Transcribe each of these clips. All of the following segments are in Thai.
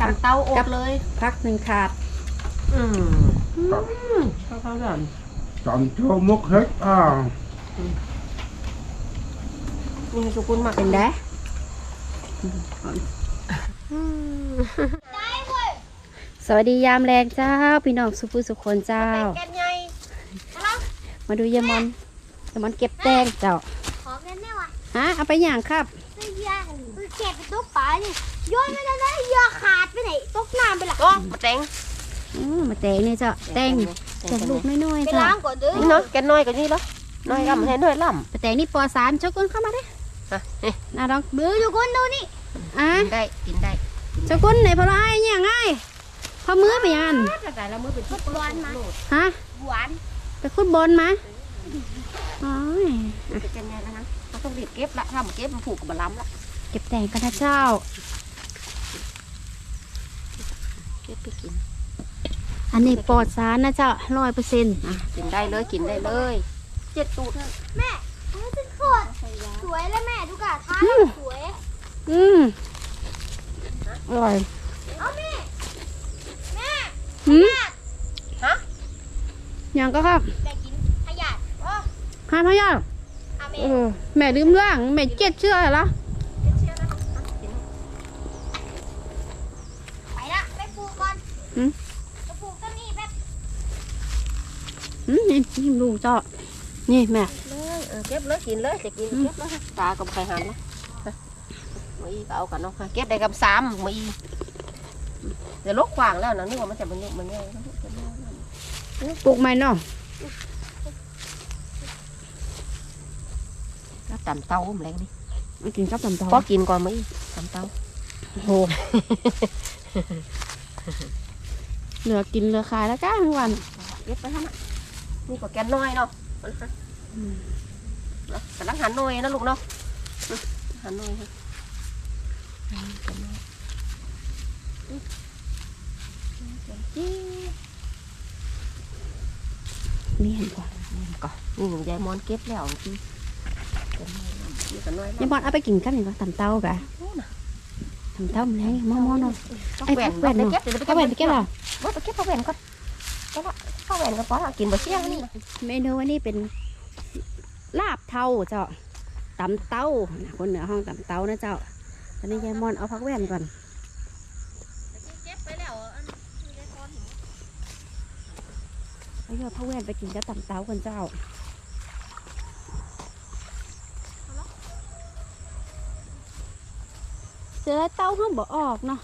ตำเต้าอบเลย พักหนึ่งขาด อืมเข้าเข้ากัน chọn cho múc hết à นี่สุกุลมากเป็นได้สวัสดียามแรงเจ้า พี่น้องสุภุสุคนเจ้าแกนใหญ่มาดูยายมอนยายมอนเก็บแตงเจ้า ขอเงินได้วะฮะเอาไปอย่างครับเฮ้ยยาคือเก็บไปตุ๊กปลานี่ โยนไม่ได้เลยยาขาดไปไหนตกน้ำไปละก็มาแตงอืมมาแตงนี่เจ้าแตงแตงลูกน้อยไปๆเจ้าล้างก่อนเด้อนี่เนาะแกน้อยกันนี่เหรอน้อยลำให้น้อยลไปแตงนี่ปอสารชกุนเข้ามาได้ำฮะนี่น่าลองมืออยู่คนดูนี่อะกินได้กินได้ชกุนไหนพอละไอ้เนี่ยง่ายพอมือไปยันถ้าใส่แล้วมือเป็นทุกหวานมาฮะ หวานไปขุดบนมาโอ้ยเป็นยังไงแล้วนะเราต้องรีบเก็บละถ้ามันเก็บมันผูกกับบะล้ำละเก็บแตงกันนะเจ้า เก็บไปกิน อันนี้ปลอดสารนะเจ้าร้อยเปอร์เซ็นต์กินได้เลยกินได้เลย เจ็ดตูดนั่นแม่มันเป็นโคตรสวยเลยแม่ดูกะท้าสวย อืมอร่อยเอาแม่แม่หืมฮะยังก็ครับแม่กินขยะอ๋อพาพยาเอาแม่เออแม่ลืมเรื่องแม่เจ็ดเชื่อเหรอ ไปละไปปลูก ก่อนไปปลูกต้นนี้แป๊บอืมนี่นี่ลูกเจ้านี่แม่ เลยเออเก็บเลยกินเลยจะกินเก็บเลยตากับไข่หันละมาอีก็เอากันเนาะเก็บได้กับสามมาอีเดี๋ยวลกขวางแล้วนะนึกว่ามันจะมันมันเนี่ยปลูกใหม่เนาะก็ตำเต้าอมแรงนี่มากินกับตำตอพอกินก่อนมาอีตำเต้าโอ้โห เหลือกินเหลือขายแล้วก้าทั้งวันเก็บไปฮะนี่ก็แกนน้อยเนาะกำลังหันน้อยนะลูกเนาะหันน้อยนี่เห็นกว่าก็นี่ยายมอนเก็บแล้วจริงนี่ก็น้อยยายบอลเอาไปกินกันนี่ก็ตำเต้ากะ ตำเต้ามันแรงมอมอเนาะไอ้แหวนแหวนเก็บเดี๋ยวไปข้าแหวนไปเก็บหรอว่าไปเก็บข้าแหวนก่อนก็ละข้าแหวนก็พอละกินบ่เชี่ยงนี่เมนูอันนี้เป็นลาบเทาเจ้าตำเต้าคนเหนือห้องตำเต้านะเจ้าตอนนี้ยายมอนเอาพักแว่นก่อนเอันเอายอดพักแว่นไปกินกับตำเต้ากันเจ้า เจอเต้าห้องบ่ออกเนาะ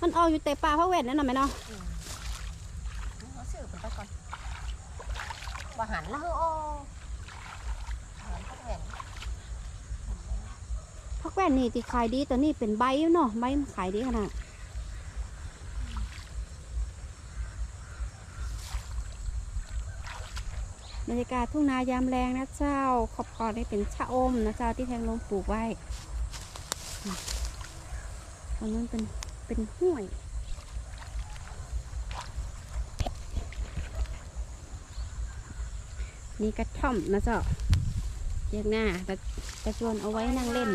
มันออกอยู่แต่ปลาพักแวนนั่นน่ะไหมเนาะซื้อไปก่อนบ่หันแล้วโอ้ข้าวแหวนพักแว่นนี่ที่ขายดีตัวนี้เป็นใบเนาะใบมันขายดีขนาดบรรยากาศทุ่งนายามแรงนะเจ้า ขอบขอได้เป็นชะอมนะเจ้าที่แทงลมปลูกไว้ รงนั้นเป็นเป็นห้วยนี่กระท่อมนะเจ้าเรียกหน้าแต่กระชวนเอาไว้นั่งเล่น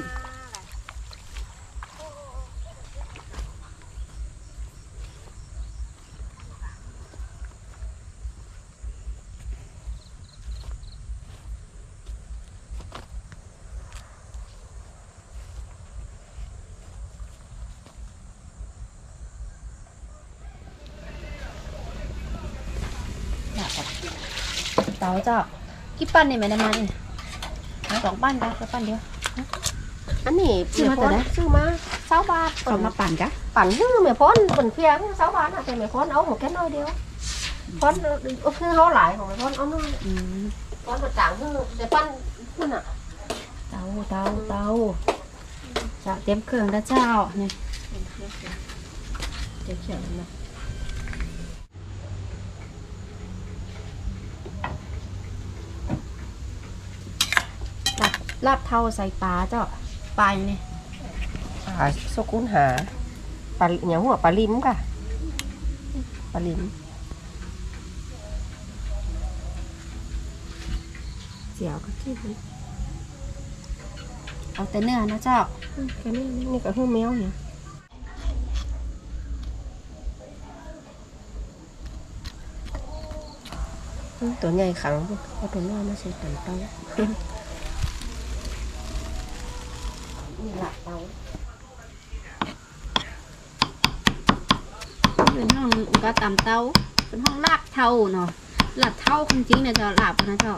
เต๋าเจ้ากี่ปั้นนี่แม่ได้มานี่สองปั้นกันแล้วปั้นเดียว อันนี้ซื้อมาแต่ไหนซื้อมาเสาบาทเอามาปั่นกะปั่นซื้อไม่พ้นบนเพียงเสาบาทน่ะแต่ไม่พ้นเอาหมดแค่น้อยเดียวพ้นเอาคือเขาหลายของไม่พ้นเอาน้อยอืมพ้นกระจ่างคือแต่ปั้นขึ้นอะเตาเตาเตาจะเตรียมเครื่องแล้วเจ้าเนี่ยเดี๋ยวเขียนนะ ลาบเท่าใส่ปลาเจ้าปลาอย่นี่ปลาสกุลหาปลาอย่างหัวปลาลิ้มค่ะปลาลิ้มเจียวก็ที่นี่เอาแต่เนื้อนะเจ้าแต่เนื้อนี่ก็เพิ่มแมวเนี่ยตัวใหญ่ขังเอาตัวน้อยมาใส่ตันเต้า เตาเป็นห้องก็ตำเตาเป็นห้องลาบเทาเนาะลาบเทาจริงๆเนี่ยเจ้าลาบนะเจ้า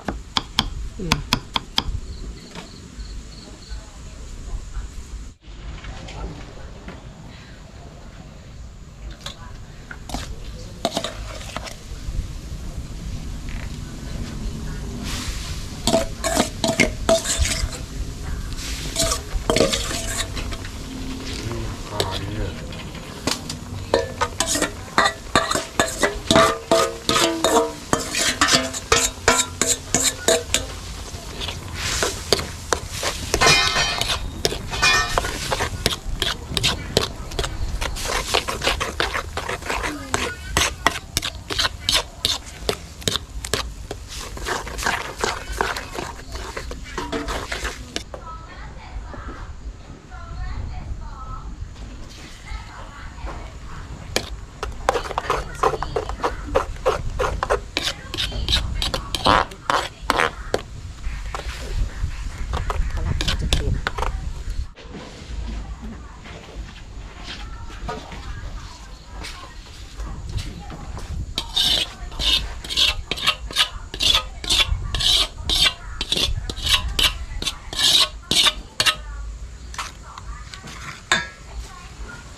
เอ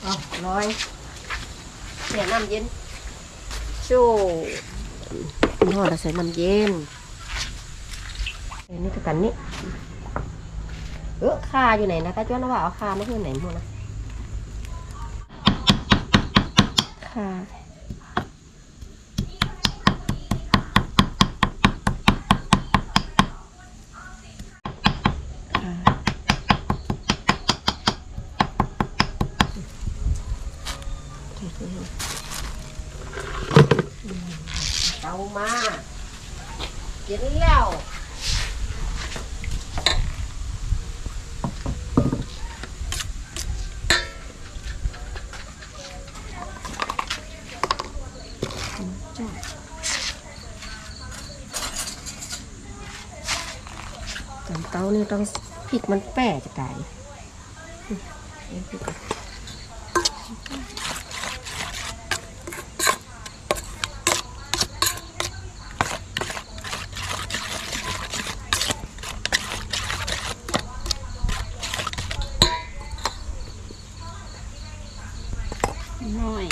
าร้อยเสียน้ำเย็นโชูนอดใส่น้ำเย็นอันนี้คือกันนี่เออคาอยู่ไหนนะตาจ้วนว่าเอาคาไมาคือไหนหมดนะ คาคาเอามากินแล้ว จำเต้านี่ต้องพริกมันแป้จะตายอืมเอาพริกก่อนน้อย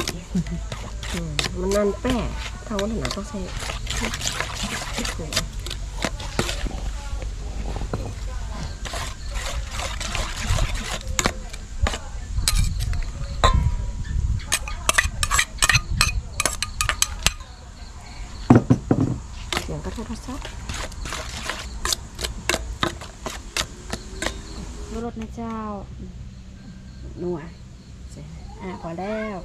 อืมมันนั่นแป้เท่านั้นนะต้องใส่พริกหัว งกระทบกระซับรสนะเจ้า นัวอะพอแล้ว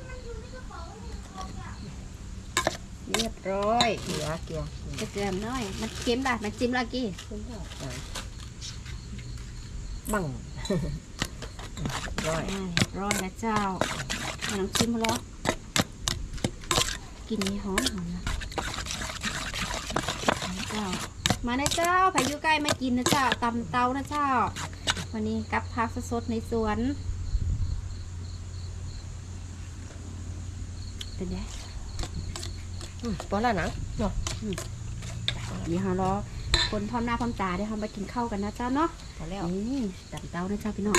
เรียบร้อย เกลือเกลือจะเกลือน้อย มันเค็มล่ะมันจิ้มละกี้ขึ้นได้อะบังร้อยอ่าเรียบร้อยนะเจ้าให้น้องชิมมาแล้วกลินนี่หอมหอมนะนะ เจ้า มานะเจ้าพายุใกล้มากินนะเจ้าตำเตานะเจ้า วันนี้กับพักสดๆในสวนเป็นไงอืมพอแล้วนะเนาะมีฮาล้อคนพร้อมหน้าพร้อมตาได้ทำไปกินข้าวกันนะเจ้าเนาะพอแล้วนี่ตำเตานะเจ้าพี่น้อง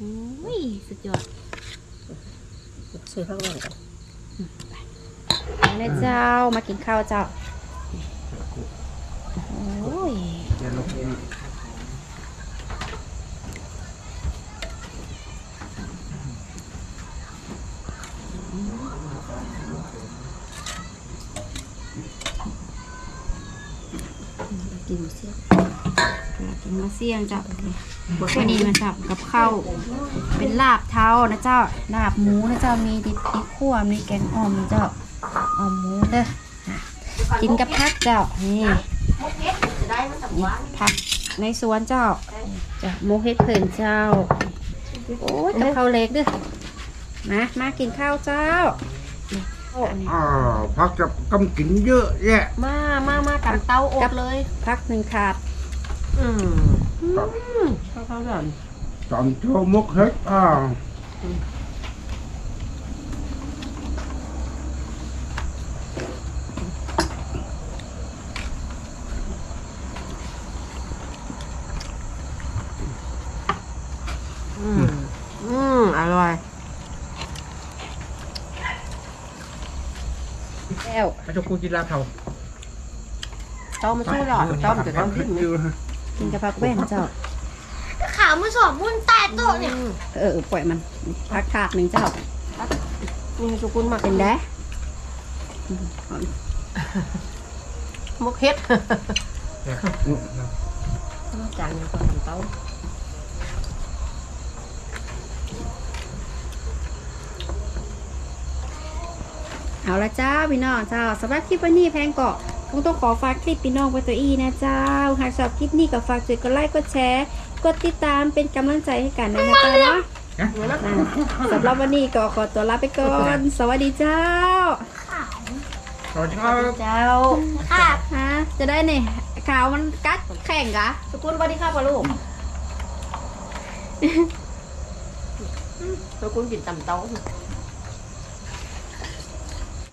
อุ้ยสุดยอดซื้อข้างล่างกันมาเลยเจ้ามากินข้าวเจ้าโอ้ย กินเสียกินมาเสี่ยงจ้าวันนี้มาจับกับข้าวเป็นลาบเท้านะเจ้าลาบหมูนะเจ้ามีดิบดิบขั่วมีแกงอ่อมเจ้าอ่อมหมูเด้ออะกินกับพักเจ้านี่ ได้มันสับหวานผักในสวนเจ้าจ้ะหมูเฮ็ดเผินเจ้า โอ้ยกับข้าวเล็กเด้วยมามากินข้าวเจ้านี่อ่าพักกับกำกินเยอะแยะ มามามากันเตาอบเลย พักหนึ่งขาด อืมอืมเข้าเข้าก่อนจอนโชว์มุกเฮ็ดอ่า อืมอืมอร่อย แล้วพระเจ้ากูกินลาบเทาเจ้ามาช่วยหลอดเจ้ามันจะต้องดิ้นเยนี่อะกินกับผักแว่นเจ้าขามือสอบมุนใต้โต๊ะเนี่ยเออปล่อยมันพักขาดหนึ่งเจ้านี่สุกุลมาเป็นได้มกเฮ็ดจานนี้ก่อนเต้า เอาละเจ้าพี่น้องเจ้าสำหรับคลิปวันนี้แพงเกาะคงต้องขอฝากคลิปพี่น้องไว้ตัวอีนะเจ้า หากชอบคลิปนี้ก็ฝากกดไลค์กดแชร์ กดติดตามเป็นกำลังใจให้กันนะนะเจ้าเนาะนั่นสำหรับวันนี้ก็ขอตัวลาไปก่อน สวัสดีเจ้า สวัสดีครับเจ้าค่ะฮะจะได้เนี่ยขาวมันกัดแข่งกะสุกุลสวัสดีครับพ่อลูกสุกุลกินตำเต้าอ